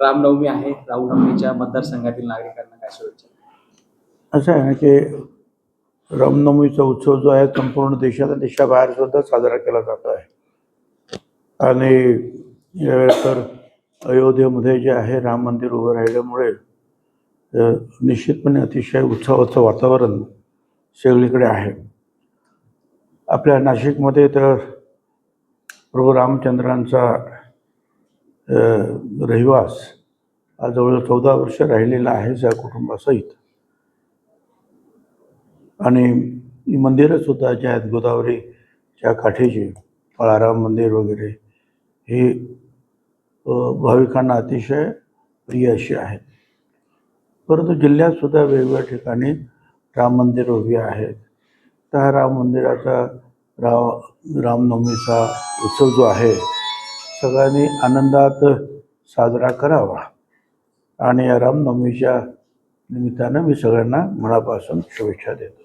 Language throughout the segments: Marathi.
रामनवमी आहे. रामनवमीच्या मतदारसंघातील नागरिकांना काय शुभेच्छा? असं आहे ना की रामनवमीचा उत्सव जो आहे संपूर्ण देशात आणि देशाबाहेर सुद्धा साजरा केला जातो आहे. आणि यावेळेस तर अयोध्येमध्ये जे आहे राम मंदिर उभं राहिल्यामुळे निश्चितपणे अतिशय उत्सवाचं वातावरण सगळीकडे आहे. आपल्या नाशिकमध्ये तर प्रभू रामचंद्रांचा रहिवास आज जवळ चौदा वर्ष राहिलेला आहे या कुटुंबासहित. आणि मंदिरंसुद्धा जे आहेत गोदावरीच्या काठीची काळाराम मंदिर वगैरे हे भाविकांना अतिशय प्रिय अशी आहेत. परंतु जिल्ह्यातसुद्धा वेगवेगळ्या ठिकाणी राम मंदिर उभी आहेत. त्या राम मंदिराचा राव रामनवमीचा उत्सव जो आहे सगळ्यांनी आनंदात साजरा करावा. आणि या रामनवमीच्या निमित्तानं मी सगळ्यांना मनापासून शुभेच्छा देतो.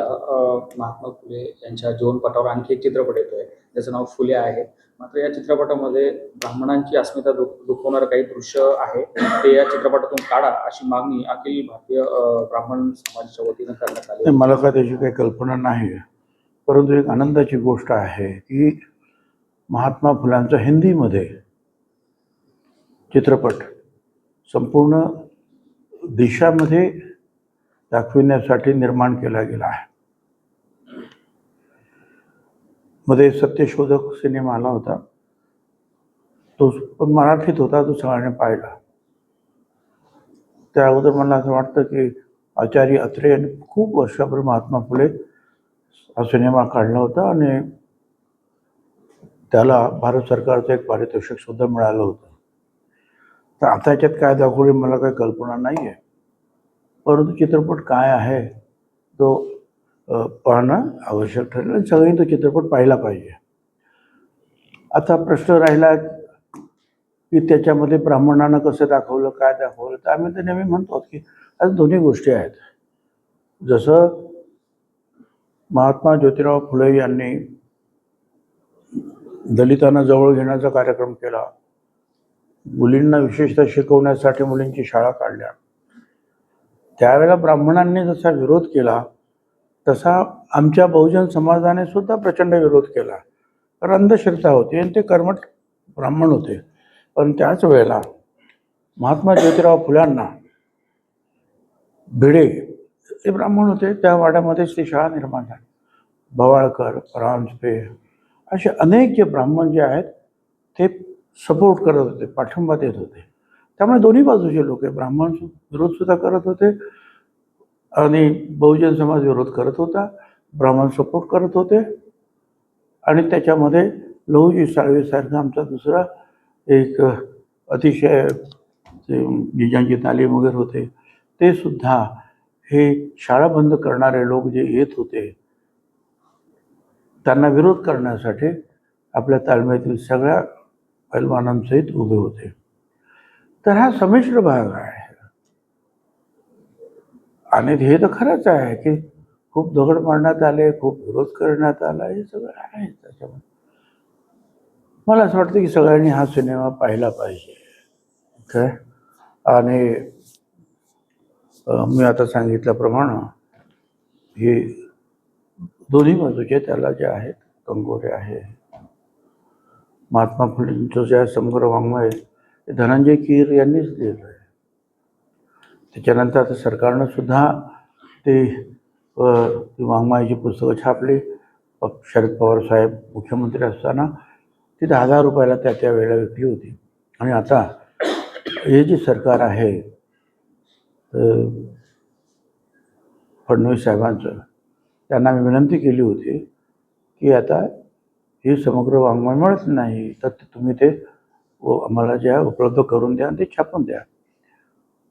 अ, महात्मा फुले यांच्या जीवनपटावर आणखी एक चित्रपट येतोय. ज्याचं नाव फुले आहे. मात्र या चित्रपटामध्ये ब्राह्मणांची अस्मिता दुख दुखवणारं काही दृश्य आहे. ते या चित्रपटातून काढा अशी मागणी अखिल भारतीय ब्राह्मण समाजाच्या वतीनं करण्यात आली. मला काय त्याची काही कल्पना नाही परंतु एक आनंदाची गोष्ट आहे की महात्मा फुलांचा हिंदीमध्ये चित्रपट संपूर्ण देशामध्ये दाखविण्यासाठी निर्माण केला गेला आहे. मध्ये सत्यशोधक सिनेमा आला होता. तो पण मराठीत होता तो सगळ्यांनी पाहिला. त्या अगोदर मला असं वाटतं की आचार्य अत्रे यांनी खूप वर्षापूर्वी महात्मा फुले हा सिनेमा काढला होता आणि त्याला भारत सरकारचं एक पारितोषिक सुद्धा मिळालं होतं. तर आता याच्यात काय दाखवले मला काही कल्पना नाही आहे परंतु चित्रपट काय आहे तो पाहणं आवश्यक ठरेल आणि सगळ्यांनी तो चित्रपट पाहिला पाहिजे. आता प्रश्न राहिला की त्याच्यामध्ये ब्राह्मणांना कसं दाखवलं काय दाखवलं तर आम्ही तर नेहमी म्हणतो की आज दोन्ही गोष्टी आहेत. जसं महात्मा ज्योतिराव फुले यांनी दलितांना जवळ घेण्याचा कार्यक्रम केला. मुलींना विशेषतः शिकवण्यासाठी मुलींची शाळा काढल्या. त्यावेळेला ब्राह्मणांनी जसा विरोध केला तसा आमच्या बहुजन समाजाने सुद्धा प्रचंड विरोध केला. कारण अंधश्रद्धा होती आणि ते कर्मठ ब्राह्मण होते. पण त्याच वेळेला महात्मा ज्योतिराव फुल्यांना भिडे हे ब्राह्मण होते. त्या वाड्यामध्येच ती शाळा निर्माण झाली. भवाळकर परांजपे असे अनेक जे ब्राह्मण जे आहेत ते सपोर्ट करत होते पाठिंबा देत होते. त्यामुळे दोन्ही बाजूचे लोक ब्राह्मण विरोधसुद्धा करत होते आणि बहुजन समाज विरोध करत होता ब्राह्मण सपोर्ट करत होते. आणि त्याच्यामध्ये लहूजी साळवेसारखा आमचा दुसरा एक अतिशय ते जिजांची तालीम वगैरे होते ते सुद्धा हे शाळा बंद करणारे लोक जे येत होते त्यांना विरोध करण्यासाठी आपल्या तालमीतील सगळ्या पैलवानांसहित उभे होते. तर हा संमिश्र भाग आहे. आणि हे तर खरंच आहे की खूप दगड मारण्यात आले खूप विरोध करण्यात आला हे सगळं आहे त्याच्यामध्ये. मला असं वाटतं की सगळ्यांनी हा सिनेमा पाहिला पाहिजे. काय आणि मी आता सांगितल्याप्रमाणे हे दोन्ही बाजूचे त्याला जे आहेत कंगोरे आहे. महात्मा फुलेंचं जे आहे समग्र वाङ्मय ते धनंजय कीर यांनीच लिहिलं आहे. त्याच्यानंतर आता सरकारनं सुद्धा ते ती वाङ्मयाची पुस्तकं छापली. शरद पवार साहेब मुख्यमंत्री असताना ती दहा हजार रुपयाला त्या त्या वेळेला विकली होती. आणि आता हे जे सरकार आहे फडणवीस साहेबांचं त्यांना मी विनंती केली होती की आता हे समग्र वाङ्मय मिळत नाही तर ते तुम्ही ते व आम्हाला जे आहे उपलब्ध करून द्या आणि ते छापून द्या.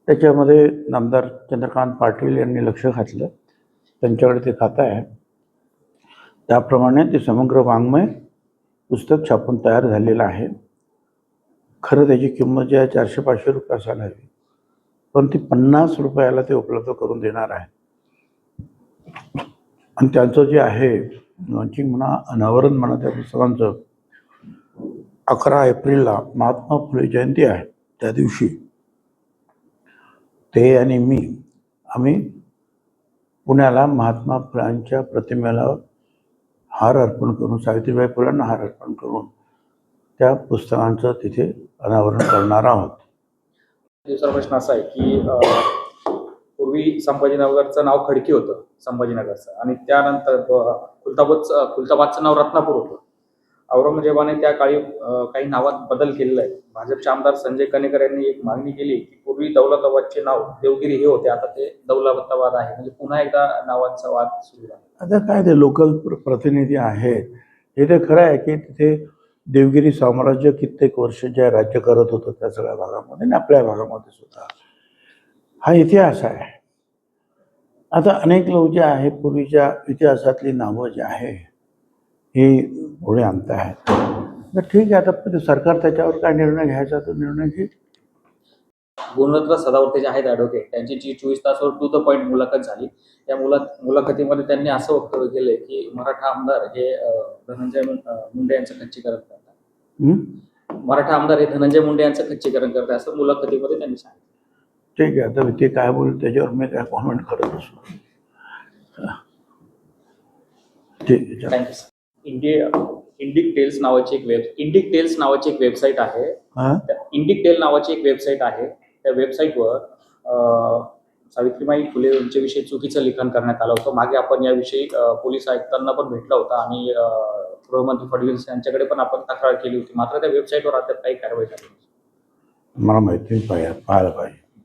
त्याच्यामध्ये नामदार चंद्रकांत पाटील यांनी लक्ष घातलं. त्यांच्याकडे ते खातं आहे. त्याप्रमाणे ते समग्र वाङ्मय पुस्तक छापून तयार झालेलं आहे. खरं त्याची किंमत जी आहे चारशे पाचशे रुपये असायला हवी पण ती पन्नास रुपयाला ते उपलब्ध करून देणार आहे. आणि त्यांचं जे आहे लॉन्चिंग म्हणा अनावरण म्हणा त्या पुस्तकांचं अकरा एप्रिलला महात्मा फुले जयंती आहे त्या दिवशी. ते आणि मी आम्ही पुण्याला महात्मा फुलांच्या प्रतिमेला हार अर्पण करून सावित्रीबाई फुलांना हार अर्पण करून त्या पुस्तकांचं तिथे अनावरण करणार आहोत. दुसरा प्रश्न असा आहे की पूर्वी संभाजीनगरचं नाव खडकी होतं संभाजीनगरचं. आणि त्यानंतर खुलताबादच खुलताबादचं नाव रत्नापूर होतं. औरंगजेबाने त्या काळी काही नावात बदल केलेला आहे. भाजपचे आमदार संजय कनेकर यांनी एक मागणी केली की पूर्वी दौलताबादचे नाव देवगिरी हे होते आता ते दौलताबाद आहे. म्हणजे पुन्हा एकदा नावाचा वाद सुरू झाला. आता काय ते लोकल प्रतिनिधी आहेत हे तर खरं आहे की तिथे देवगिरी साम्राज्य कित्येक वर्ष जे राज्य करत होतं त्या सगळ्या भागामध्ये आणि आपल्या भागामध्ये सुद्धा. हा इतिहास आहे. आता अनेक लोक जे आहे पूर्वीच्या इतिहासातली नावं जी आहे ही पुढे आणत आहेत तर ठीक आहे आता सरकार त्याच्यावर काय निर्णय घ्यायचा तो निर्णय घेईल. गुणवंत सदावर्ते जे आहेत ॲडव्होकेट त्यांची जी चोवीस तासावर टू द पॉईंट मुलाखत झाली त्या मुला मुलाखतीमध्ये त्यांनी असं वक्तव्य केलंय की मराठा आमदार हे धनंजय मुंडे यांचं खच्चीकरण करतात? मराठा आमदार हे धनंजय मुंडे यांचं खच्चीकरण करतात असं मुलाखतीमध्ये त्यांनी सांगितलं. ठीक आहे आता ते काय बोलू त्याच्यावर मी काय कॉमेंट करत असतो ठीक आहे इंडिया इंडिक टेल्स नावाची एक वेब इंडिक टेल्स नावाची एक वेबसाईट आहे. हां? इंडिक टेल नावाची एक वेबसाईट आहे. त्या वेबसाईटवर अ, सावित्रीबाई फुले यांच्याविषयी चुकीचं लिखाण करण्यात आलं होतं. मागे आपण याविषयी अ, पोलीस आयुक्तांना पण भेटला होता आणि अ, गृहमंत्री फडणवीस यांच्याकडे पण आपण तक्रार केली होती. मात्र त्या वेबसाईटवर अद्याप काही कारवाई झाली नाही. मला माहिती पाहिजे पाहायला पाहिजे.